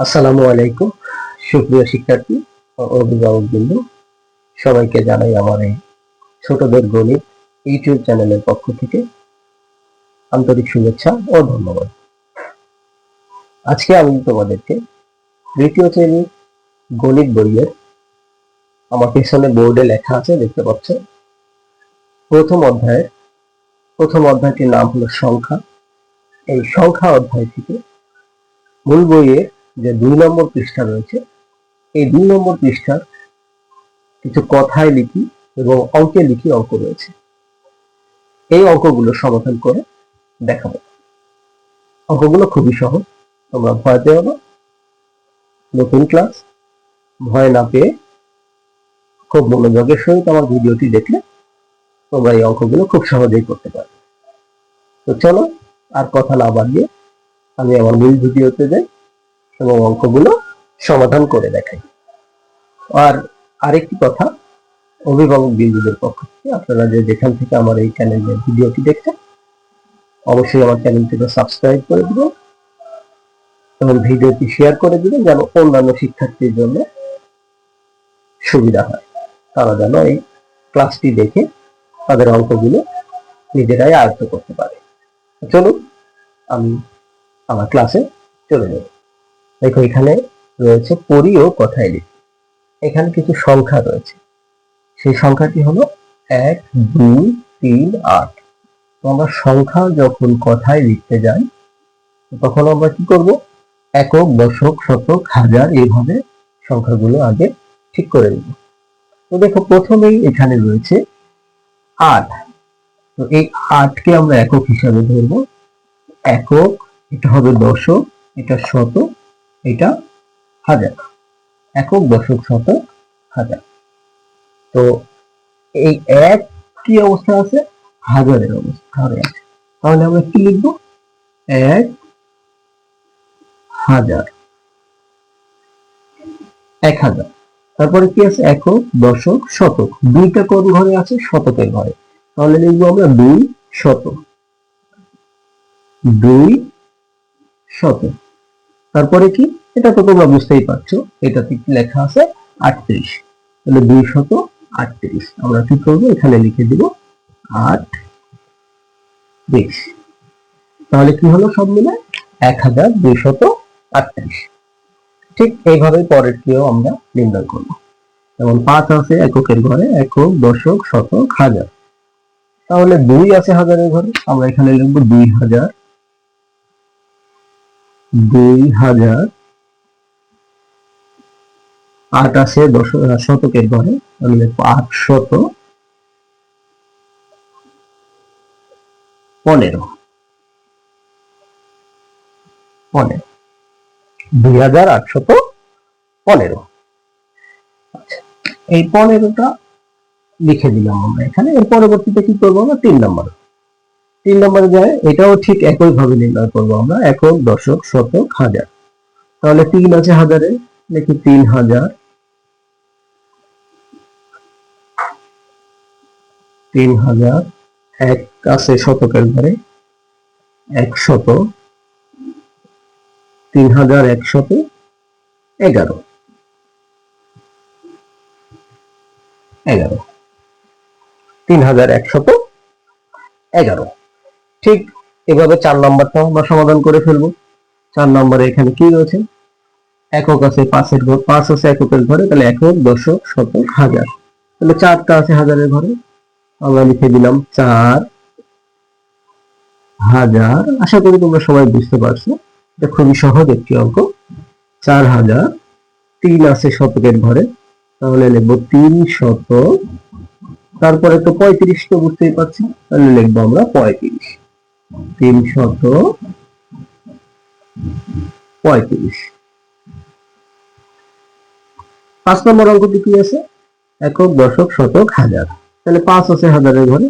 আসসালামু আলাইকুম। সুপ্রিয় শিক্ষার্থী অভিভাবক বিন্দু সবাইকে জানাই আমার এই ছোটদের গণিত ইউটিউব চ্যানেলের পক্ষ থেকে আন্তরিক শুভেচ্ছা ও ধন্যবাদ। আজকে আমি তোমাদেরকে তৃতীয় শ্রেণির গণিত বইয়ের আমার পেছনে বোর্ডে লেখা আছে, দেখতে পাচ্ছ? প্রথম অধ্যায়ের, প্রথম অধ্যায়টির নাম হলো সংখ্যা। এই সংখ্যা অধ্যায় থেকে মূল বইয়ের যে দুই নম্বর পৃষ্ঠা রয়েছে, এই দুই নম্বর পৃষ্ঠার কিছু কথায় লিখি এবং অঙ্কে লিখি অঙ্ক রয়েছে। এই অঙ্কগুলো সমাধান করে দেখাবো। অঙ্কগুলো খুবই সহজ। তোমরা ভয় পেও না। নতুন ক্লাস, ভয় না পেয়ে খুব মনোযোগের সহিত আমার ভিডিওটি দেখলে তোমরা এই অঙ্কগুলো খুব সহজেই করতে পারবে। তো চলো আর কথা না বাড়িয়ে আমি আমার মূল ভিডিওতে যাই। এবং অঙ্কগুলো সমাধান করে দেখাই। আর আরেকটি কথা, অভিভাবক বিন্দুদের পক্ষ থেকে আপনারা যে যেখান থেকে আমার এই চ্যানেলের ভিডিওটি দেখছেন, অবশ্যই আমার চ্যানেলটিকে সাবস্ক্রাইব করে দিবেন এবং ভিডিওটি শেয়ার করে দিবেন যেন অন্যান্য শিক্ষার্থীর জন্য সুবিধা হয়। তারা যেন এই ক্লাসটি দেখে তাদের অঙ্কগুলো নিজেরাই আয়ত্ত করতে পারে। চলুন, আমি আমার ক্লাসে চলে যাব দেখো এখানে রয়েছে পরি ও কথায় লিখি। এখানে কিছু সংখ্যা রয়েছে। সেই সংখ্যাটি হলো এক, দুই, তিন, আট। তো আমরা সংখ্যা যখন কথায় লিখতে যাই তখন আমরা কি করব? একক, দশক, শতক, হাজার এইভাবে সংখ্যাগুলো আগে ঠিক করে নিব। তো দেখো প্রথমেই এখানে রয়েছে আট। তো এই আটকে আমরা একক হিসাবে ধরবো। একক, এটা হবে দশক, এটা শতক এটা হাজার, একক দশক শতক হাজার। তো এই এক কি অবস্থা আছে? হাজারের অবস্থা আছে তাহলে আমরা কি লিখব? এক হাজার এক হাজার। তারপরে কি আছে? একক দশক শতক। দুইটা কোন ঘরে আছে? শতকের ঘরে। তাহলে লিখব আমরা দুই শতক। দুই শতক। তারপরে কি? এটা তো তোমরা বুঝতেই পারছ, এটাতে লেখা আছে? আটত্রিশ। তাহলে দুই শত আটত্রিশ। আমরা কি করব? এখানে লিখে দিব আট ত্রিশ তাহলে কি হলো সব মিলে? এক হাজার দুই শত আটত্রিশ। ঠিক এইভাবে পরেরটিও আমরা নির্ণয় করব। যেমন পাঁচ আছে এককের ঘরে, একক, দশক, শতক, হাজার। তাহলে দুই আছে হাজারের ঘরে, আমরা এখানে লিখব দুই হাজার দুই হাজার আট আছে দশ শতকের ঘরে আমি লিখব আট শত পনেরো। পনেরো। দুই হাজার আটশত পনেরো। আচ্ছা, এই পনেরোটা লিখে দিলাম আমরা এখানে। এর পরবর্তীতে কি করব আমরা? তিন নম্বর। তিন নম্বরে যায়, এটাও ঠিক একই ভাবে নির্ণয় করব আমরা, একক, দশক, শতক, হাজার। তাহলে তিন আছে হাজারে, লিখি তিন হাজার। তিন হাজার, এক আছে শতকের ঘরে একশত তিন হাজার একশত এগারো। এগারো। তিন হাজার একশত এগারো। ঠিক এভাবে চার নাম্বারটাও আমরা সমাধান করে ফেলব। চার নম্বরে এখানে কি রয়েছে? একক আছে পাঁচের ঘর, পাঁচ আছে এককের ঘরে, তাহলে একক দশক শতক হাজার। তাহলে চারটা আছে হাজারের ঘরে। আমরা লিখে দিলাম চার হাজার। আশা করি তোমরা সবাই বুঝতে পারছ। এটা খুবই সহজ একটি অঙ্ক। চার হাজার, তিন আছে শতকের ঘরে, তাহলে লিখব তিন শত তারপরে তো পঁয়ত্রিশ তো বুঝতেই পারছি। তাহলে লিখব আমরা পঁয়ত্রিশ। তিন শত পঁয়ত্রিশ। পাঁচ নম্বর অঙ্কটি কি আছে? একক, দশক, শতক, হাজার। তাহলে পাঁচ আছে হাজারের ঘরে।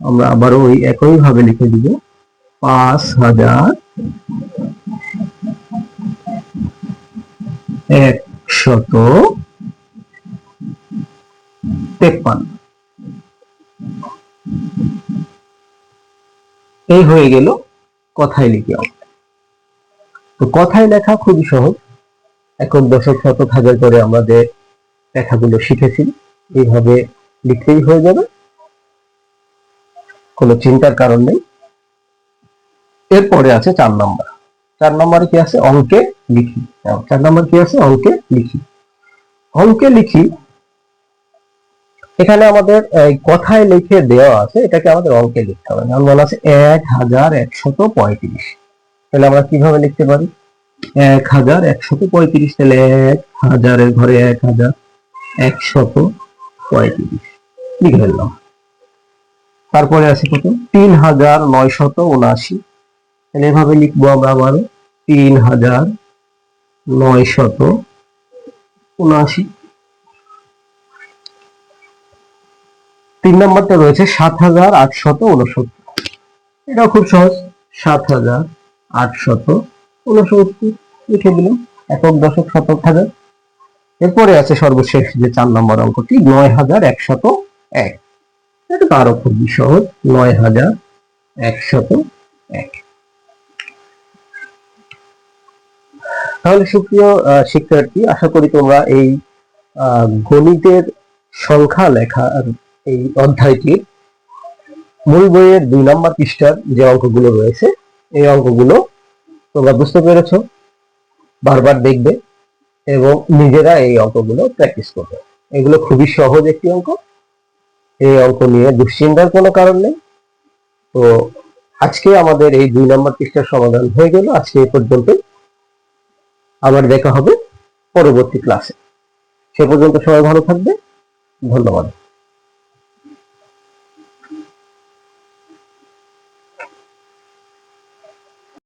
আমরা আবারও ওই একই ভাবে লিখে দিব। পাঁচ হাজার একশত তেপ্পান্ন। এই হয়ে গেল কথায় লিখি তো কথায় লেখা খুবই সহজ। একক দশক শতক হাজার করে আমাদের লেখাগুলো শিখেছি। এইভাবে লিখতেই হয়ে যাবে। কোনো চিন্তার কারণ নেই। এরপরে আছে চার নম্বর। চার নম্বরে কি আছে? অঙ্কে লিখি। চার নম্বর কি আছে? অঙ্কে লিখি। অঙ্কে লিখি এখানে আমাদের কথায় লিখে দেওয়া আছে, এটাকে আমাদের অঙ্কে লিখতে হবে। যেমন বলা আছে এক হাজার একশত পঁয়ত্রিশ। তাহলে আমরা কীভাবে লিখতে পারি? এক হাজার একশত পঁয়ত্রিশ, তাহলে এক হাজারের ঘরে এক হাজার একশত পঁয়ত্রিশ। লিখে ফেললাম। তারপরে আছে কত? তিন হাজার নয়শত উনআশি। তাহলে এভাবে লিখব আমরা আবারও। তিন হাজার নয়শত উনআশি। তিন নম্বরটা রয়েছে সাত হাজার আটশত উনসত্তর এটাও খুব সহজ, সাত হাজার আটশত উনসত্তর লিখে দিলাম, একক দশক শতক হাজার। এরপরে আছে সর্বশেষ যে চার নম্বর অঙ্কটি, নয় হাজার একশত এক। এটা তো আরও খুবই সহজ, নয় হাজার একশত এক। তাহলে সুপ্রিয় শিক্ষার্থী, আশা করি তোমরা এই গণিতের সংখ্যা লেখার এই অধ্যায়টির মূল বইয়ের দুই নম্বর পৃষ্ঠার যে অঙ্কগুলো রয়েছে, এই অঙ্কগুলো তোমরা বুঝতে পেরেছ, বারবার দেখবে এবং নিজেরা এই অঙ্কগুলো প্র্যাকটিস করবে। এগুলো খুবই সহজ একটি অঙ্ক। এই অঙ্ক নিয়ে দুশ্চিন্তার কোনো কারণ নেই। তো আজকে আমাদের এই দুই নম্বর পৃষ্ঠার সমাধান হয়ে গেল। আজকে এ পর্যন্ত আবার দেখা হবে পরবর্তী ক্লাসে সে পর্যন্ত সবাই ভালো থাকবে। ধন্যবাদ।